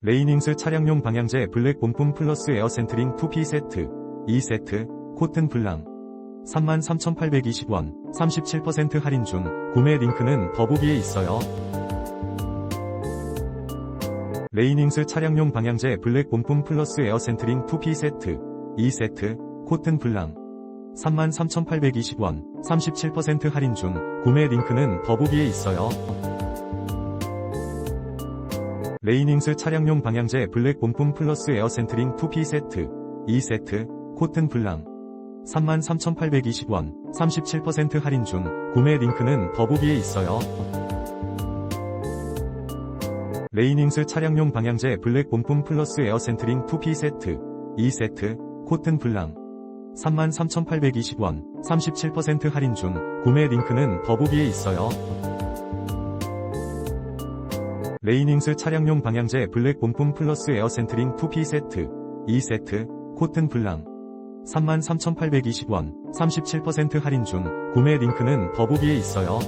레이닝스 차량용 방향제 블랙 본품 플러스 에어 센트링 2P 세트 2세트 코튼 블랑 33,820원 37% 할인 중 구매 링크는 더보기에 있어요. 레이닝스 차량용 방향제 블랙 본품 플러스 에어 센트링 2P 세트 2세트 코튼 블랑 33,820원 37% 할인 중 구매 링크는 더보기에 있어요. 레이닝스 차량용 방향제 블랙 본품 플러스 에어 센트링 2P 세트 2세트 코튼 블랑 33,820원 37% 할인 중 구매 링크는 더보기에 있어요. 레이닝스 차량용 방향제 블랙 본품 플러스 에어 센트링 2P 세트 2세트 코튼 블랑 33,820원 37% 할인 중 구매 링크는 더보기에 있어요. 레이닝스 차량용 방향제 블랙 본품 플러스 에어 센트링 2P 세트 2세트 코튼 블랑 33,820원 37% 할인 중 구매 링크는 더보기에 있어요.